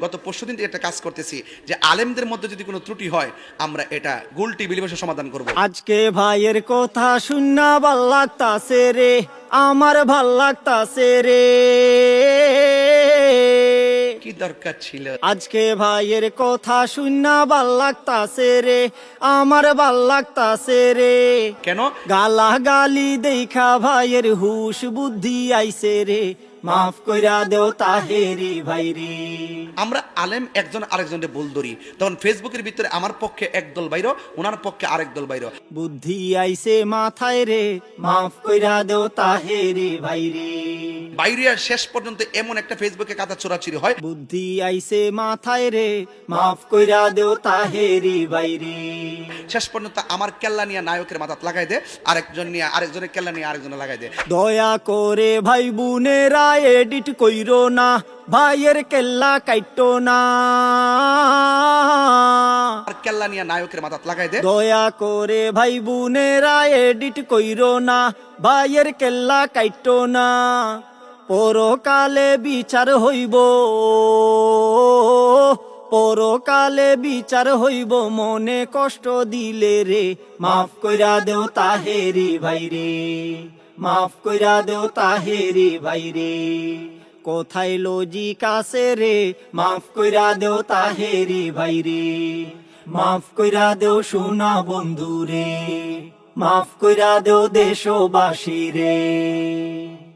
গত পরশু দিন একটা কাজ করতেছি যে আলেমদের মধ্যে যদি কোনো ত্রুটি হয় আমরা এটা গুলটি বিলিবাসে সমাধান করব। আজকে ভাইয়ের কথা শুননা ভালো লাগতাছে রে আমার ভালো লাগতাছে রে। কি দরকার ছিল? আজকে ভাইয়ের কথা শুননা ভালো লাগতাছে রে আমার ভালো লাগতাছে রে। কেন? গালা গালি দেখা ভাইয়ের হুশ বুদ্ধি আইছে রে মাফ কইরা দেও তাহেরি ভাইরি। আমরা আলেম একজন আরেকজনকে বল ধরি। তখন ফেসবুকের ভিতরে আমার পক্ষে একদল বাইর ওনার পক্ষে আরেক দল বাইর। বুদ্ধি আইছে মাথায় রে মাফ কইরা দেও তাহেরি ভাই রে বাইরে আর শেষ পর্যন্ত এমন একটা ফেসবুকে কাদা চোরাচুরি হয়। বুদ্ধি আইছে মাথায় রে মাফ কইরা দেও তাহেরি বাইরে। শেষ পর্যন্ত আমার কেল্লা নিয়ে নায়কের মাথাত লাগাই দে আরেকজন নিয়ে আরেকজনের কেল্লা নিয়ে আরেকজনে লাগাই দে। দয়া করে ভাই বোনেরা এডিট কইরো না ভাইয়ের কেল্লা কাইটো না। আর কেল্লা নিয়ে নায়কের মাথাত লাগাই দে। দয়া করে ভাই বোনেরা এডিট কইরো না ভাইয়ের কেল্লা কাইটো না। পরকালে বিচার হইব। পরকালে বিচার হইব, মনে কষ্ট দিলে রে। মাফ কইরা দেও তাহেরি ভাই রে। মাফ কইরা দেও তাহেরি ভাই রে। কোথায় লজিক আছে রে? মাফ কইরা দেও তাহেরি ভাই রে। মাফ কইরা দেও সোনা বন্ধু রে। মাফ কইরা দেও দেশবাসী রে।